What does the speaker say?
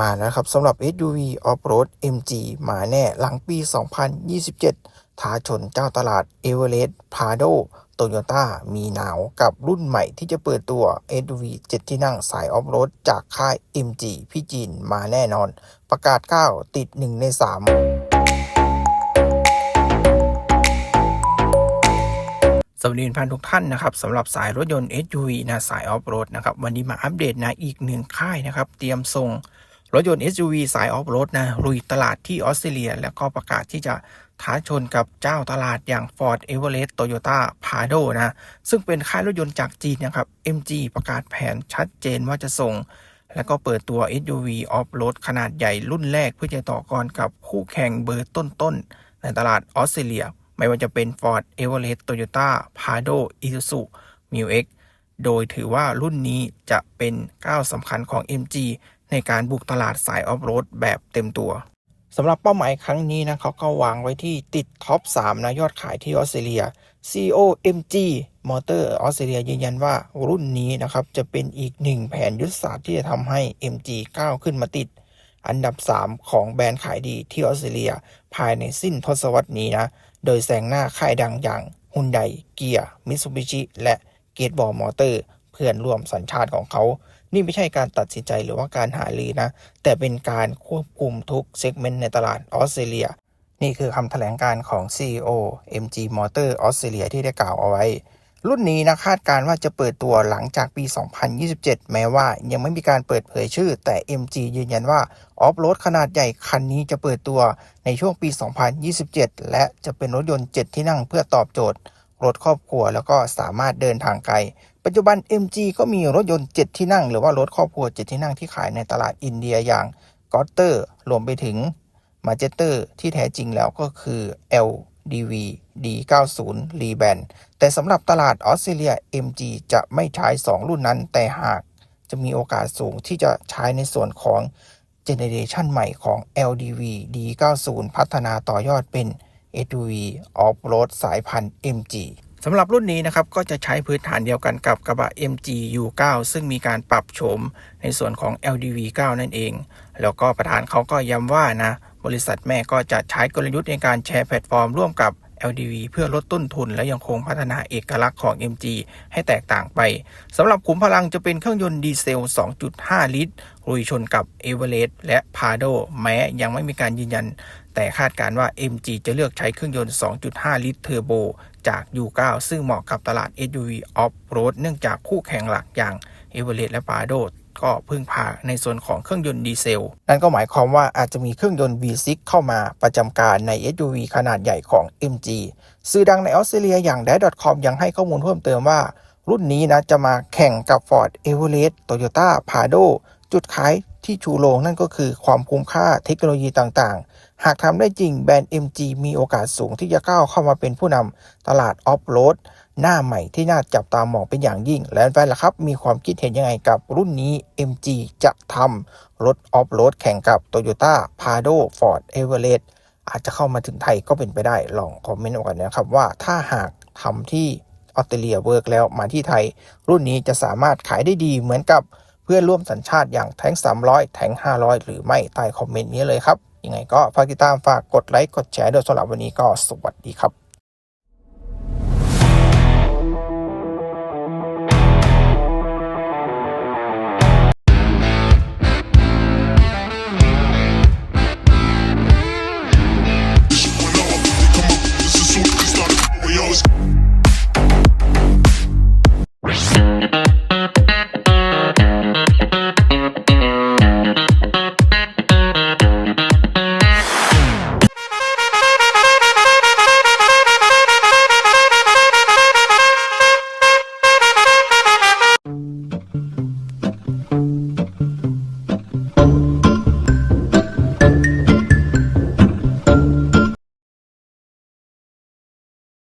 มาแล้วครับสำหรับ SUV Off-road MG มาแน่หลังปี 2027 ท้าชนเจ้าตลาด Everest Prado Toyota มีหนาวกับรุ่นใหม่ที่จะเปิดตัว SUV 7 ที่นั่งสายออฟโรดจากค่าย MG พี่จีนมาแน่นอน ประกาศ 9 ติด 1 ใน 3สวัสดีพันทุกท่านนะครับสำหรับสายรถยนต์ SUV นะสายออฟโรดนะครับวันนี้มาอัปเดตนะอีกหนึ่งค่ายนะครับ เตรียมส่ง รถยนต์ SUV สายออฟโรดนะลุยตลาดที่ออสเตรเลีย แล้วก็ประกาศที่จะท้าชนกับเจ้าตลาดอย่าง Ford Everest Toyota Prado นะซึ่งเป็นค่ายรถยนต์จากจีนนะครับ MG ประกาศแผนชัดเจนว่าจะส่ง แล้วก็เปิดตัว SUV Off-road ขนาดใหญ่รุ่นแรกเพื่อจะต่อกรกับคู่แข่งเบอร์ต้นๆ ในตลาดออสเตรเลีย ไม่ว่าจะเป็น Ford Everest Toyota Prado Isuzu m u x โดยถือว่ารุ่นนี้จะเป็นก้าวสำคัญของ MG ในการบุกตลาดสายออฟโรดแบบเต็มตัวสำหรับเป้าหมายครั้งนี้นะเขาก็วางไว้ที่ติดท็อป 3 นะยอดขายที่ออสเตรเลีย COMG Motor ออสเตรเลียยืนยันว่ารุ่นนี้นะครับ จะเป็นอีกหนึ่งแผนยุทธศาสตร์ที่จะทำให้ MG ก้าวขึ้นมาติด อันดับ 3 ของแบรนด์ขายดีที่ออสเตรเลีย ภายในสิ้นทศวรรษนี้นะ โดยแซงหน้าค่ายดังอย่างฮุนไดเกียร์มิตซูบิชิและเกตบอลมอเตอร์ เพื่อนร่วมสัญชาติของเขา นี่ไม่ใช่การตัดสินใจหรือว่าการหาลือนะ แต่เป็นการควบคุมทุกเซกเมนต์ในตลาดออสเตรเลีย นี่คือคำแถลงการของ CEO MG Motor ออสเตรเลียที่ได้กล่าวเอาไว้ รุ่นนี้นะคาดการณ์ว่าจะเปิดตัวหลังจากปี 2027 แม้ว่ายังไม่มีการเปิดเผยชื่อ แต่ MG ยืนยันว่าออฟโรดขนาดใหญ่คันนี้จะเปิดตัวในช่วงปี 2027 และจะเป็นรถยนต์ 7 ที่นั่งเพื่อตอบโจทย์ รถครอบครัวแล้วก็สามารถเดินทางไกล ปัจจุบัน MG ก็มีรถยนต์ 7 ที่นั่ง หรือว่ารถครอบครัว 7 ที่นั่งที่ขายในตลาดอินเดียอย่างกอตเตอร์รวมไปถึงมาเจเตอร์ที่แท้จริงแล้วก็คือ LDV D90 r e b a n แต่สำหรับตลาดออสเตรเลีย MG จะไม่ใช้ 2 รุ่นนั้น แต่หากจะมีโอกาสสูงที่จะใช้ในส่วนของเจเนเรชันใหม่ของ LDV D90 พัฒนาต่อยอดเป็น SUV ออฟโรดสายพันธุ์ MG สำหรับรุ่นนี้นะครับก็จะใช้พื้นฐานเดียวกันกับกระบะ MG U9 ซึ่งมีการปรับโฉมในส่วนของ LDV 9 นั่นเอง แล้วก็ประธานเขาก็ย้ำว่านะ บริษัทแม่ก็จะใช้กลยุทธ์ในการแชร์แพลตฟอร์มร่วมกับ LDV เพื่อลดต้นทุนและยังคงพัฒนาเอกลักษณ์ของ MG ให้แตกต่างไปสำหรับขุมพลังจะเป็นเครื่องยนต์ดีเซล 2.5 ลิตรลุยชนกับ e v e r e s t และ Prado แม้ยังไม่มีการยืนยัน แต่คาดการณ์ว่า MG จะเลือกใช้เครื่องยนต์ 2.5 ลิตรเทอร์โบจาก U9 ซึ่งเหมาะกับตลาด SUV Off-road เนื่องจากคู่แข่งหลักอย่าง e v e r e s t และ Prado ก็พึ่งพาในส่วนของเครื่องยนต์ดีเซล นั่นก็หมายความว่าอาจจะมีเครื่องยนต์ V6 เข้ามาประจำการใน SUV ขนาดใหญ่ของ MG สื่อดังในออสเตรเลียอย่าง d a d c o m ยังให้ข้อมูลเพิ่มเติมว่า รุ่นนี้นะจะมาแข่งกับ Ford Everest Toyota Prado จุดขายที่ชูโรงนั่นก็คือความคุ้มค่าเทคโนโลยีต่างๆ หากทำได้จริงแบรนด์ MG มีโอกาสสูงที่จะก้าวเข้ามาเป็นผู้นำตลาดออฟโรด หน้าใหม่ที่น่าจับตามองเป็นอย่างยิ่ง และแฟนล่ะครับ มีความคิดเห็นยังไงกับรุ่นนี้ MG จะทำรถออฟโรดแข่งกับ Toyota Prado Ford Everest อาจจะเข้ามาถึงไทยก็เป็นไปได้ ลองคอมเมนต์ออกกันนะครับว่าถ้าหากทำที่ออสเตรเลียเวิร์กแล้วมาที่ไทย รุ่นนี้จะสามารถขายได้ดีเหมือนกับเพื่อนร่วมสัญชาติอย่างแทง300 แทง500 หรือไม่ใต้คอมเมนต์นี้เลยครับ ยังไงก็ฝากติดตามฝากกดไลค์กดแชร์ด้วยสำหรับวันนี้ก็สวัสดีครับ